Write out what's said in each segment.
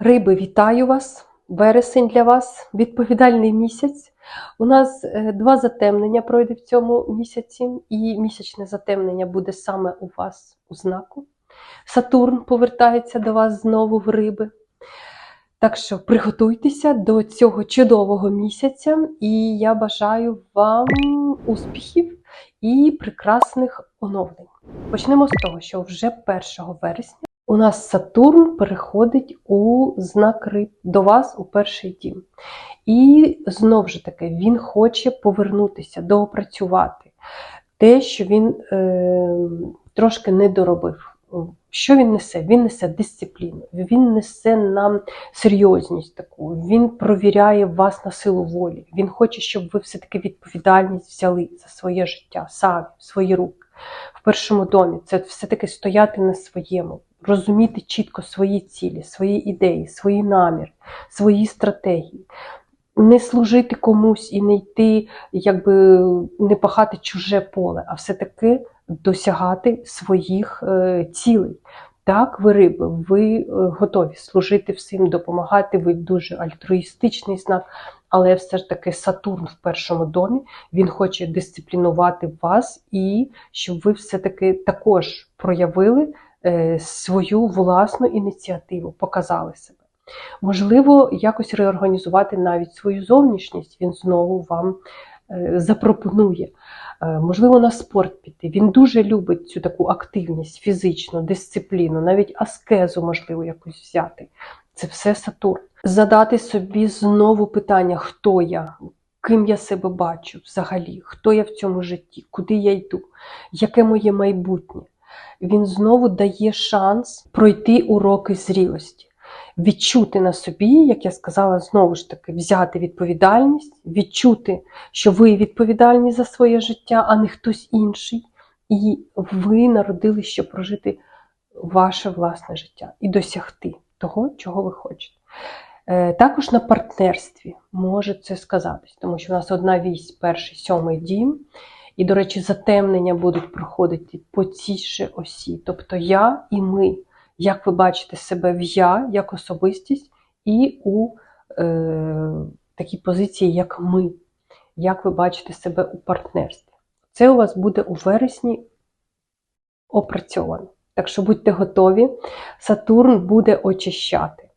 Риби, вітаю вас! Вересень для вас відповідальний місяць. У нас е, два затемнення пройде в цьому місяці, і місячне затемнення буде саме у вас у знаку. Сатурн повертається до вас знову в риби. Так що приготуйтеся до цього чудового місяця, і я бажаю вам успіхів і прекрасних оновлень. Почнемо з того, що вже 1 вересня у нас Сатурн переходить у знак риб до вас у перший дім. І знову ж таки, він хоче повернутися, доопрацювати те, що він е, трошки не доробив. Що він несе? Він несе дисципліну, він несе нам серйозність таку, він провіряє вас на силу волі. Він хоче, щоб ви все-таки відповідальність взяли за своє життя, самі, в свої руки. В першому домі це все-таки стояти на своєму, розуміти чітко свої цілі, свої ідеї, свої наміри, свої стратегії. Не служити комусь і не йти, якби не пахати чуже поле, а все-таки досягати своїх е, цілей. Так, ви риби, ви е, готові служити всім, допомагати, ви дуже альтруїстичний знак, але все ж таки Сатурн в першому домі, він хоче дисциплінувати вас і щоб ви все-таки також проявили свою власну ініціативу, показали себе. Можливо, якось реорганізувати навіть свою зовнішність, він знову вам е, запропонує. Е, Можливо, на спорт піти. Він дуже любить цю таку активність, фізичну, дисципліну, навіть аскезу, можливо, якусь взяти. Це все Сатурн. Задати собі знову питання, хто я, ким я себе бачу взагалі, хто я в цьому житті, куди я йду, яке моє майбутнє. Він знову дає шанс пройти уроки зрілості відчути на собі, як я сказала, знову ж таки, взяти відповідальність, відчути, що ви відповідальні за своє життя, а не хтось інший. І ви народились, щоб прожити ваше власне життя і досягти того, чого ви хочете. Е, Також на партнерстві може це сказатись, тому що у нас одна вісь, перший, сьомий дім. І, до речі, затемнення будуть проходити по цій же осі. Тобто я і ми як ви бачите себе в я, як особистість, і у е, такій позиції, як ми, як ви бачите себе у партнерстві. Це у вас буде у вересні опрацьовано. Так що будьте готові, Сатурн буде очищати.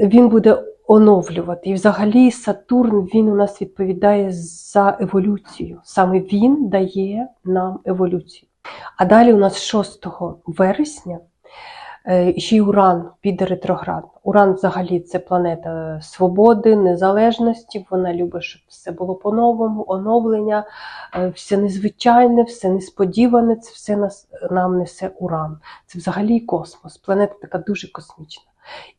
Він буде оновлювати. І взагалі Сатурн він у нас відповідає за еволюцію. Саме він дає нам еволюцію. А далі у нас 6 вересня Е, Ще й Уран піде ретроградно. Уран взагалі це планета свободи, незалежності. Вона любить, щоб все було по-новому, оновлення, е, все незвичайне, все несподіване, це все нас, нам несе Уран. Це взагалі космос. Планета така дуже космічна.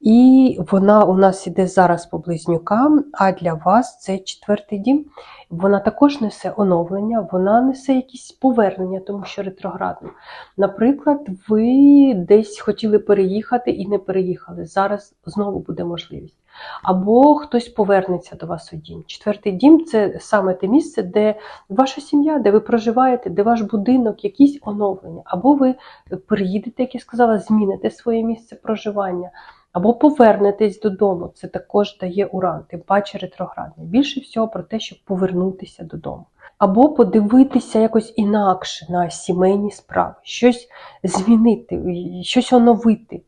І вона у нас іде зараз по близнюкам, а для вас це четвертий дім. Вона також несе оновлення, вона несе якісь повернення, тому що ретроградно. Наприклад, ви десь хотіли переїхати і не переїхали. Зараз знову буде можливість. Або хтось повернеться до вас у дім. Четвертий дім це саме те місце, де ваша сім'я, де ви проживаєте, де ваш будинок, якісь оновлення. Або ви переїдете, як я сказала, зміните своє місце проживання. Або повернетесь додому, це також дає уран, тим паче ретроградний. Більше всього про те, щоб повернутися додому. Або подивитися якось інакше на сімейні справи, щось змінити, щось оновити.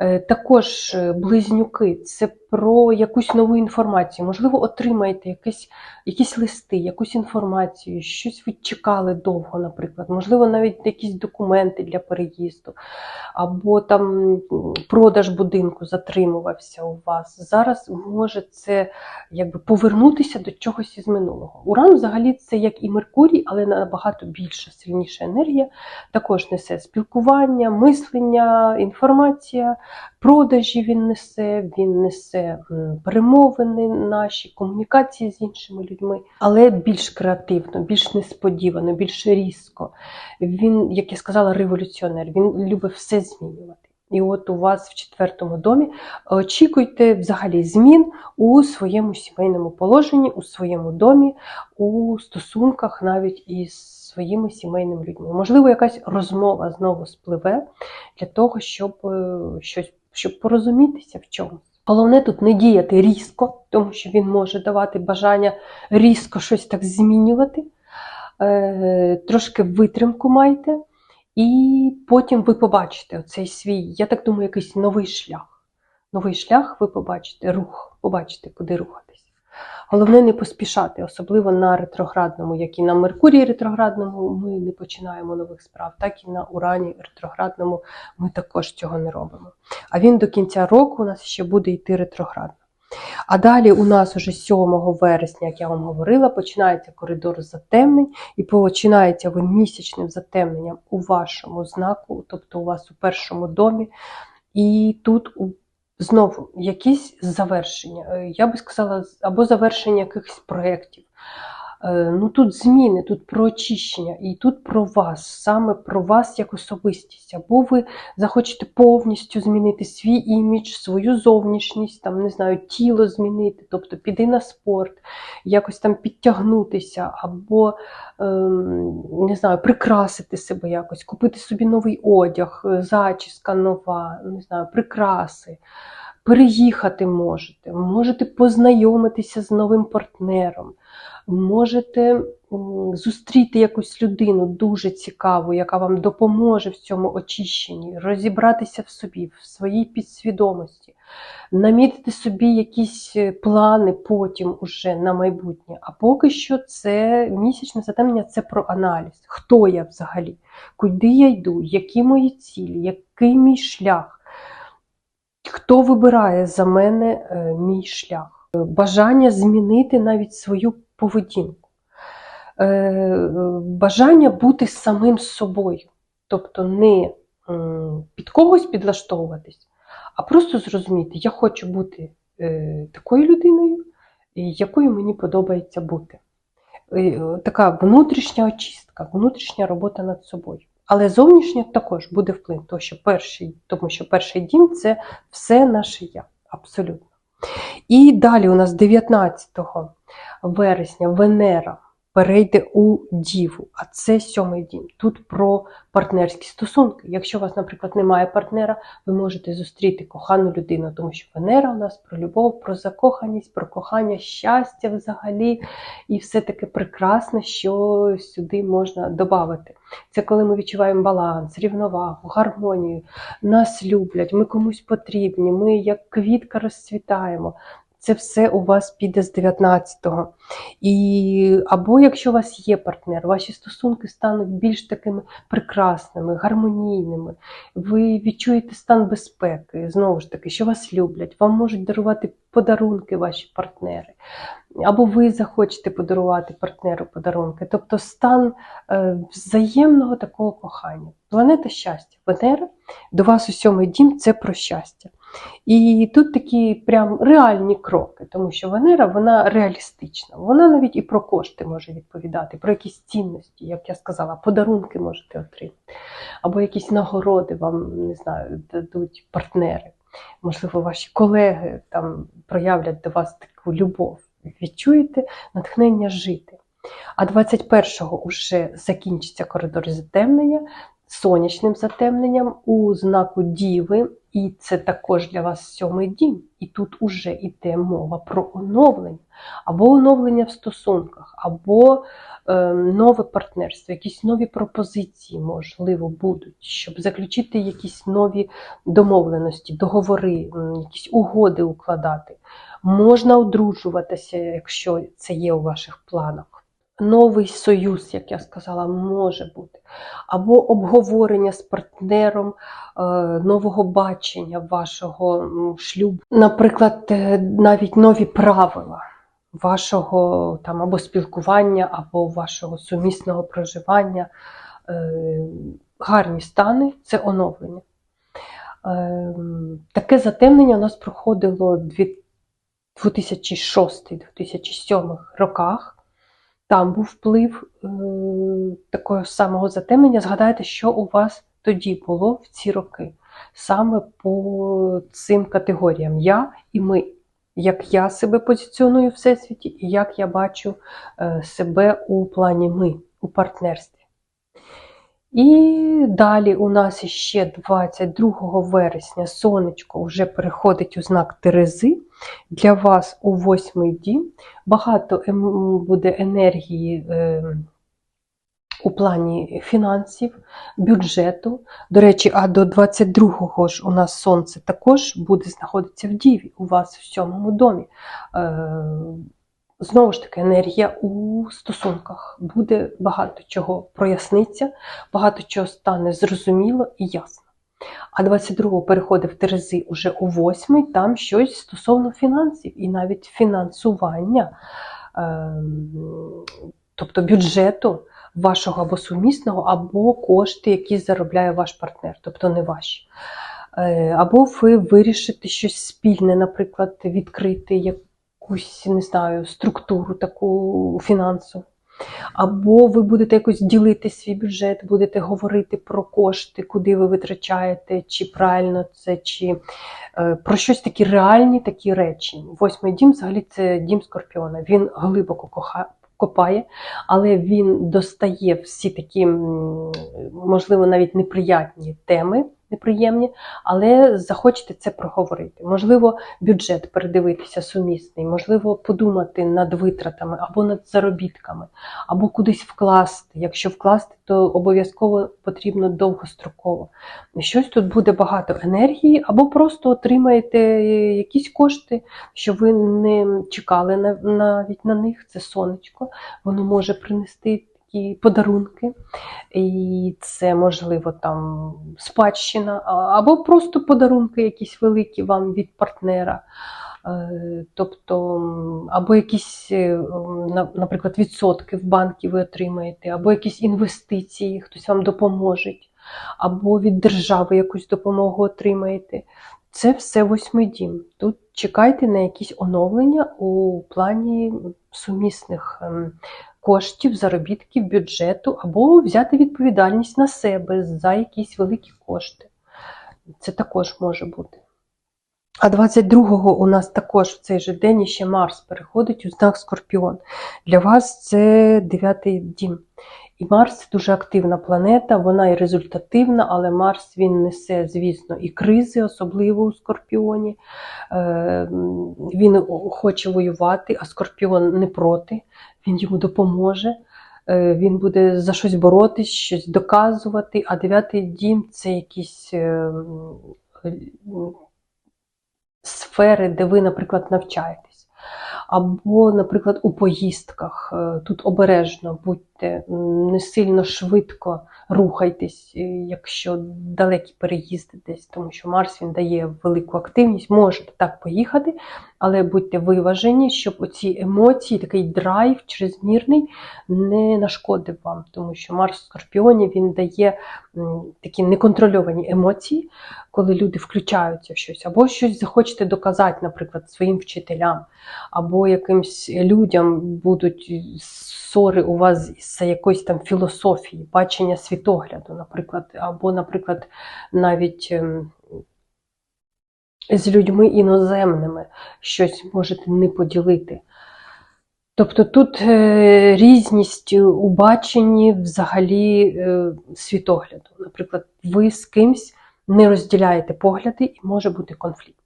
Е, Також е, близнюки це про якусь нову інформацію. Можливо, отримаєте якісь, якісь листи, якусь інформацію, щось ви чекали довго, наприклад, можливо, навіть якісь документи для переїзду, або там продаж будинку затримувався у вас. Зараз може це якби повернутися до чогось із минулого. Уран взагалі це як і Меркурій, але набагато більша, сильніша енергія. Також несе спілкування, мислення, інформація, продажі він несе, він несе перемовини наші, комунікації з іншими людьми, але більш креативно, більш несподівано, більш різко. Він, як я сказала, революціонер, він любить все змінювати. І от у вас в четвертому домі очікуйте взагалі змін у своєму сімейному положенні, у своєму домі, у стосунках навіть із своїми сімейними людьми. Можливо, якась розмова знову спливе для того, щоб е, щось щоб порозумітися в чомусь. Головне тут не діяти різко, тому що він може давати бажання різко щось так змінювати. Е, трошки витримку майте, і потім ви побачите оцей свій, я так думаю, якийсь новий шлях. Новий шлях ви побачите, рух, побачите, куди рухатись. Головне не поспішати, особливо на ретроградному, як і на Меркурії ретроградному, ми не починаємо нових справ, так і на Урані ретроградному ми також цього не робимо. А він до кінця року у нас ще буде йти ретроградно. А далі у нас уже 7 вересня, як я вам говорила, починається коридор затемнень, і починається ви місячним затемненням у вашому знаку, тобто у вас у першому домі. І тут у- знову якісь завершення. Е, Я би сказала, або завершення якихось проєктів. Е, Ну тут зміни, тут про очищення, і тут про вас, саме про вас як особистість. Або ви захочете повністю змінити свій імідж, свою зовнішність, там не знаю, тіло змінити, тобто піти на спорт, якось там підтягнутися, або ем, не знаю, прикрасити себе якось, купити собі новий одяг, е, зачіска нова, не знаю, прикраси. Переїхати можете, можете познайомитися з новим партнером, можете зустріти якусь людину дуже цікаву, яка вам допоможе в цьому очищенні, розібратися в собі, в своїй підсвідомості, намітити собі якісь е, плани потім уже на майбутнє. А поки що це місячне затемнення це про аналіз. Хто я взагалі? Куди я йду? Які мої цілі, який мій шлях? Хто вибирає за мене е, мій шлях? Бажання змінити навіть свою поведінку, Е, бажання бути самим собою, тобто не під когось підлаштовуватись, а просто зрозуміти, я хочу бути е, такою людиною, якою мені подобається бути. Е, Така внутрішня очистка, внутрішня робота над собою. Але зовнішня також буде вплив, тому що перший, тому що перший дім це все наше я, абсолютно. І далі у нас 19 вересня Венера перейде у Діву, а це сьомий дім. Тут про партнерські стосунки. Якщо у вас, наприклад, немає партнера, ви можете зустріти кохану людину, тому що Венера у нас про любов, про закоханість, про кохання, щастя взагалі, і все таке прекрасне, що сюди можна додати. Це коли ми відчуваємо баланс, рівновагу, гармонію, нас люблять, ми комусь потрібні, ми як квітка розцвітаємо. Це все у вас піде з 19-го. І, або якщо у вас є партнер, ваші стосунки стануть більш такими прекрасними, гармонійними. Ви відчуєте стан безпеки, знову ж таки, що вас люблять, вам можуть дарувати подарунки ваші партнери. Або ви захочете подарувати партнеру подарунки. Тобто стан е, взаємного такого кохання. Планета щастя. Венера до вас у сьомий дім це про щастя. І тут такі прям реальні кроки, тому що Венера вона реалістична. Вона навіть і про кошти може відповідати, про якісь цінності, як я сказала, подарунки можете отримати, або якісь нагороди вам не знаю, дадуть партнери. Можливо, ваші колеги там проявлять до вас таку любов. Відчуєте натхнення жити. А 21-го вже закінчиться коридор затемнення сонячним затемненням у знаку Діви, і це також для вас сьомий дім. І тут уже йде мова про оновлення, або оновлення в стосунках, або е, нове партнерство, якісь нові пропозиції, можливо, будуть, щоб заключити якісь нові домовленості, договори, якісь угоди укладати. Можна одружуватися, якщо це є у ваших планах. Новий союз, як я сказала, може бути, або обговорення з партнером е, нового бачення вашого шлюбу. Наприклад, е, навіть нові правила вашого там або спілкування, або вашого сумісного проживання. Е, Гарні стани це оновлення. Таке затемнення у нас проходило дві- 2006-2007 роках. Там був вплив е, такого самого затемнення. Згадайте, що у вас тоді було в ці роки, саме по цим категоріям я і ми. Як я себе позиціоную в всесвіті, і як я бачу е, себе у плані ми у партнерстві. І далі у нас ще 22 вересня сонечко вже переходить у знак Терези. Для вас у восьмий дім. Багато ем- буде енергії е, у плані фінансів, бюджету. До речі, а до 22-го ж у нас сонце також буде знаходитися в Діві, у вас в сьомому домі. Знову ж таки, енергія у стосунках. Буде багато чого проясниться, багато чого стане зрозуміло і ясно. А 22-го переходить в Терези уже у 8 там щось стосовно фінансів і навіть фінансування, ем, тобто бюджету вашого або сумісного, або кошти, які заробляє ваш партнер, тобто не ваші. Е, Або ви вирішите щось спільне, наприклад, відкрити якусь, не знаю, структуру таку фінансову. Або ви будете якось ділити свій бюджет, будете говорити про кошти, куди ви витрачаєте, чи правильно це, чи е, про щось такі реальні такі речі. Восьмий дім взагалі це дім скорпіона. Він глибоко коха, копає, але він достає всі такі, можливо, навіть неприятні теми. Неприємні, але захочете це проговорити. Можливо, бюджет передивитися сумісний, можливо, подумати над витратами або над заробітками, або кудись вкласти. Якщо вкласти, то обов'язково потрібно довгостроково. Щось тут буде багато енергії, або просто отримаєте якісь кошти, що ви не чекали навіть на них. Це сонечко, воно може принести такі подарунки. І це можливо там спадщина, або просто подарунки якісь великі вам від партнера. Е, Тобто, або якісь, е, наприклад, відсотки в банки ви отримаєте, або якісь інвестиції, хтось вам допоможе, або від держави якусь допомогу отримаєте. Це все восьмий дім. Тут чекайте на якісь оновлення у плані сумісних ем, коштів, заробітків, бюджету, або взяти відповідальність на себе за якісь великі кошти. Це також може бути. А 22-го у нас також в цей же день ще Марс переходить у знак Скорпіон. Для вас це дев'ятий дім. І Марс це дуже активна планета, вона і результативна, але Марс він несе, звісно, і кризи, особливо у Скорпіоні. Е, Він хоче воювати, а Скорпіон не проти, він йому допоможе. Е, Він буде за щось боротись, щось доказувати. А дев'ятий дім це якісь е, сфери, де ви, наприклад, навчаєтесь. Або, наприклад, у поїздках. Е, Тут обережно будьте, не сильно швидко рухайтесь, якщо далекі переїзди десь, тому що Марс він дає велику активність, можете так поїхати, але будьте виважені, щоб оці емоції, такий драйв чрезмірний не нашкодив вам, тому що Марс в Скорпіоні він дає такі неконтрольовані емоції, коли люди включаються в щось, або щось захочете доказати, наприклад, своїм вчителям, або якимсь людям будуть ссори у вас з якоїсь там філософії, бачення світогляду, наприклад, або, наприклад, навіть. З людьми іноземними щось можете не поділити. Тобто тут е, різність у баченні взагалі е, світогляду. Наприклад, ви з кимсь не розділяєте погляди і може бути конфлікт.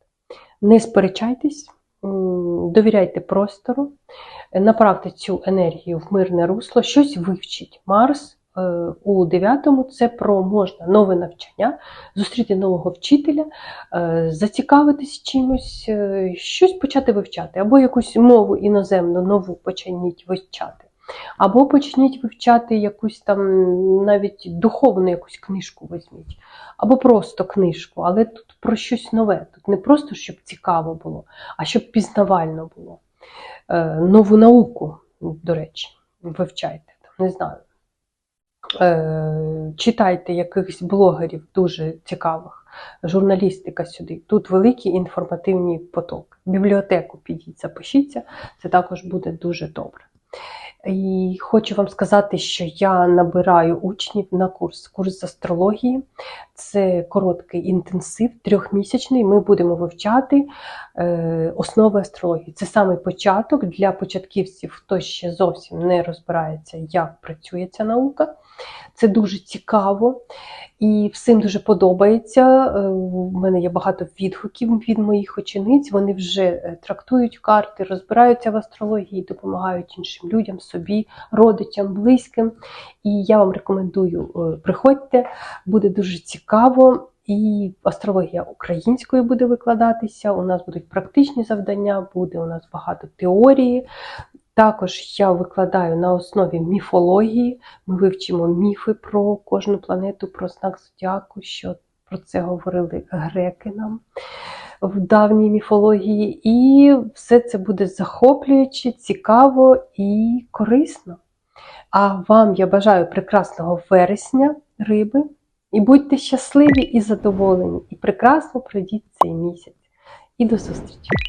Не сперечайтесь, довіряйте простору, направте цю енергію в мирне русло, щось вивчіть. Марс у 9-му це про можна нове навчання, зустріти нового вчителя, е, зацікавитись чимось, е, щось почати вивчати, або якусь мову іноземну нову почніть вивчати. Або почніть вивчати якусь там навіть духовну якусь книжку візьміть, або просто книжку, але тут про щось нове. Тут не просто щоб цікаво було, а щоб пізнавально було. Е, Нову науку, до речі, вивчайте. Не знаю. Е, Читайте якихось блогерів дуже цікавих, журналістика сюди. Тут великий інформативний поток. Бібліотеку підіть, запишіться, це також буде дуже добре. І хочу вам сказати, що я набираю учнів на курс, курс з астрології. Це короткий інтенсив, трьохмісячний. Ми будемо вивчати е, основи астрології. Це саме початок для початківців, хто ще зовсім не розбирається, як працює ця наука. Це дуже цікаво і всім дуже подобається. Е, У мене є багато відгуків від моїх учениць. Вони вже е, трактують карти, розбираються в астрології, допомагають іншим людям, собі, родичам, близьким. І я вам рекомендую, е, приходьте, буде дуже цікаво. І астрологія українською буде викладатися. У нас будуть практичні завдання, буде у нас багато теорії. Також я викладаю на основі міфології. Ми вивчимо міфи про кожну планету, про знак зодіаку, що про це говорили греки нам в давній міфології. І все це буде захоплююче, цікаво і корисно. А вам я бажаю прекрасного вересня, риби. І будьте щасливі і задоволені, і прекрасно пройдіть цей місяць. І до зустрічі!